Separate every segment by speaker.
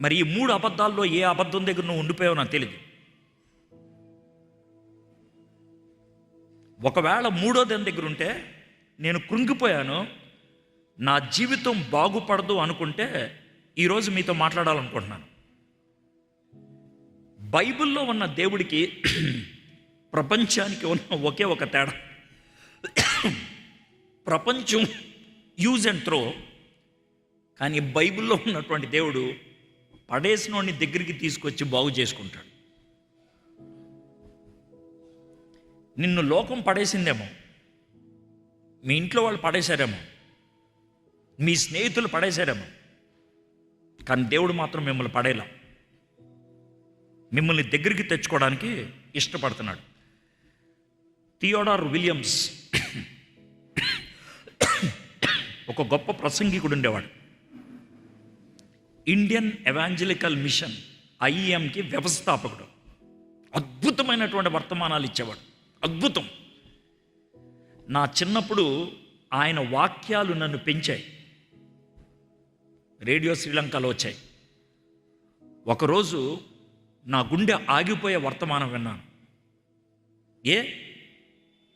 Speaker 1: మరి ఈ మూడు అబద్ధాల్లో ఏ అబద్ధం దగ్గర నువ్వు ఉండిపోయావో నాకు తెలియదు ఒకవేళ మూడో దాని దగ్గర ఉంటే నేను కృంగిపోయాను నా జీవితం బాగుపడదు అనుకుంటే ఈరోజు మీతో మాట్లాడాలనుకుంటున్నాను. బైబిల్లో ఉన్న దేవుడికి ప్రపంచానికి ఉన్న ఒకే ఒక తేడా. ప్రపంచం యూజ్ అండ్ త్రో కానీ బైబిల్లో ఉన్నటువంటి దేవుడు పడేసినోడిని దగ్గరికి తీసుకొచ్చి బాగు చేసుకుంటాడు. నిన్ను లోకం పడేసిందేమో. మీ ఇంట్లో వాళ్ళు పడేశారేమో. మీ స్నేహితులు పడేశారేమో. కానీ దేవుడు మాత్రం మిమ్మల్ని పడేలా. మిమ్మల్ని దగ్గరికి తెచ్చుకోవడానికి ఇష్టపడుతున్నాడు. థియోడార్ విలియమ్స్ ఒక గొప్ప ప్రసంగికుడు ఉండేవాడు. ఇండియన్ ఎవాంజలికల్ మిషన్ ఐఎంకి వ్యవస్థాపకుడు. అద్భుతమైనటువంటి వర్తమానాలు ఇచ్చేవాడు. అద్భుతం. నా చిన్నప్పుడు ఆయన వాక్యాలు నన్ను పెంచాయి. రేడియో శ్రీలంకలో వచ్చాయి. ఒకరోజు నా గుండె ఆగిపోయే వర్తమానం విన్నాను. ఏ?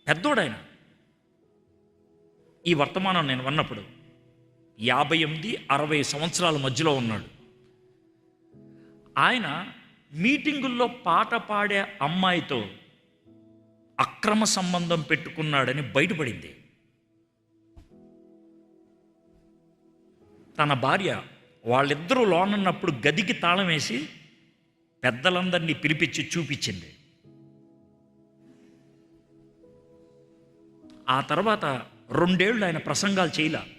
Speaker 1: పెద్దోడాయన. ఈ వర్తమానం నేను విన్నప్పుడు యాభై ఎనిమిది అరవై సంవత్సరాల మధ్యలో ఉన్నాడు. ఆయన మీటింగుల్లో పాట పాడే అమ్మాయితో అక్రమ సంబంధం పెట్టుకున్నాడని బయటపడింది. తన భార్య వాళ్ళిద్దరూ లోనున్నప్పుడు గదికి తాళం వేసి పెద్దలందరినీ పిలిపించి చూపించింది. ఆ తర్వాత రెండేళ్ళు ఆయన ప్రసంగాలు చేయలే.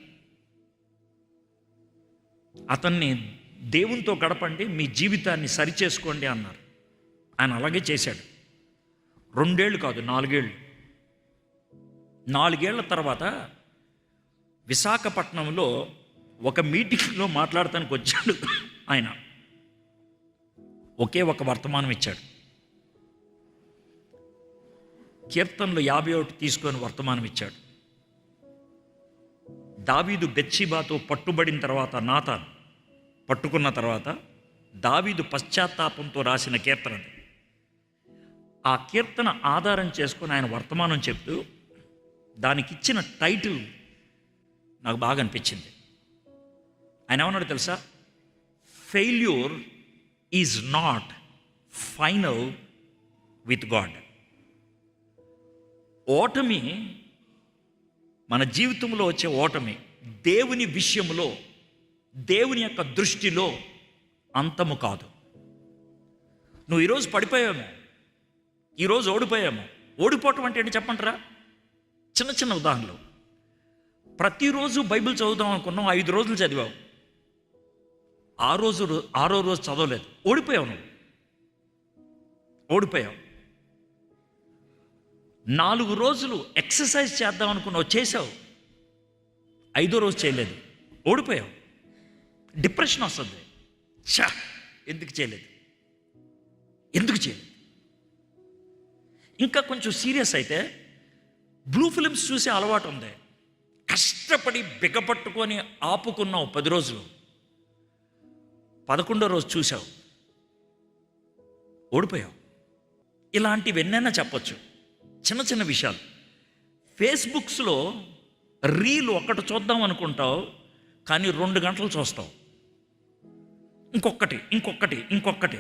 Speaker 1: అతన్ని దేవునితో గడపండి మీ జీవితాన్ని సరిచేసుకోండి అన్నారు. ఆయన అలాగే చేశాడు. రెండేళ్ళు కాదు నాలుగేళ్ళు. నాలుగేళ్ళ తర్వాత విశాఖపట్నంలో ఒక మీటింగ్లో మాట్లాడటానికి వచ్చాడు ఆయన. ఒకే ఒక వర్తమానం ఇచ్చాడు. కీర్తనలు యాభై ఒకటి తీసుకొని వర్తమానం ఇచ్చాడు. దావీదు బెచ్చిబాతో పట్టుబడిన తర్వాత నాతాను పట్టుకున్న తర్వాత దావీదు పశ్చాత్తాపంతో రాసిన కీర్తన అది. ఆ కీర్తన ఆధారం చేసుకొని ఆయన వర్తమానం చెప్తూ దానికి ఇచ్చిన టైటిల్ నాకు బాగా అనిపించింది. ఆయన ఏమన్నాడు తెలుసా? Failure is not final with God. ఓటమి మన జీవితంలో వచ్చే ఓటమి దేవుని విషయంలో దేవుని యొక్క దృష్టిలో అంతము కాదు. నువ్వు ఈరోజు పడిపోయాము ఈరోజు ఓడిపోయాము ఓడిపోవటం అంటే ఏంటి చెప్పంటారా? చిన్న చిన్న ఉదాహరణలు. ప్రతిరోజు బైబిల్ చదువుదాం అనుకున్నాం ఐదు రోజులు చదివావు. ఆ రోజు ఆరో రోజు చదవలేదు. ఓడిపోయావు నువ్వు. ఓడిపోయావు. నాలుగు రోజులు ఎక్సర్సైజ్ చేద్దాం అనుకున్నావు చేసావు ఐదో రోజు చేయలేదు. ఓడిపోయావు. డిప్రెషన్ వస్తుంది. చా ఎందుకు చేయలేదు? ఎందుకు చేయలేదు? ఇంకా కొంచెం సీరియస్ అయితే బ్లూ ఫిలిమ్స్ చూసే అలవాటు ఉంది. కష్టపడి బిగపట్టుకొని ఆపుకున్నావు పది రోజులు. పదకొండో రోజు చూసావు ఓడిపోయావు. ఇలాంటివి ఎన్నైనా చెప్పొచ్చు. చిన్న చిన్న విషయాలు. ఫేస్బుక్స్లో రీల్ ఒకటి చూద్దాం అనుకుంటావు. కానీ రెండు గంటలు చూస్తావు ఇంకొకటి ఇంకొకటి ఇంకొకటి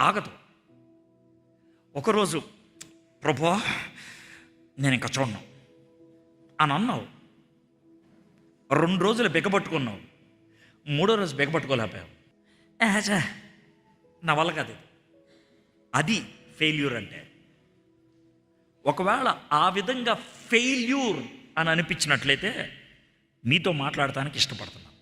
Speaker 1: ఆగదు. ఒకరోజు ప్రభా నేను ఇంకా చూడను. అని అన్నావు. రెండు రోజులు బిగపట్టుకున్నావు. మూడో రోజు బిగపట్టుకోలేకపోయావు. నా వల్ల కాదు అది ఫెయిల్యూర్ అంటే. ఒకవేళ ఆ విధంగా ఫెయిల్యూర్ అని అనిపించినట్లయితే మీతో మాట్లాడటానికి ఇష్టపడుతున్నాను.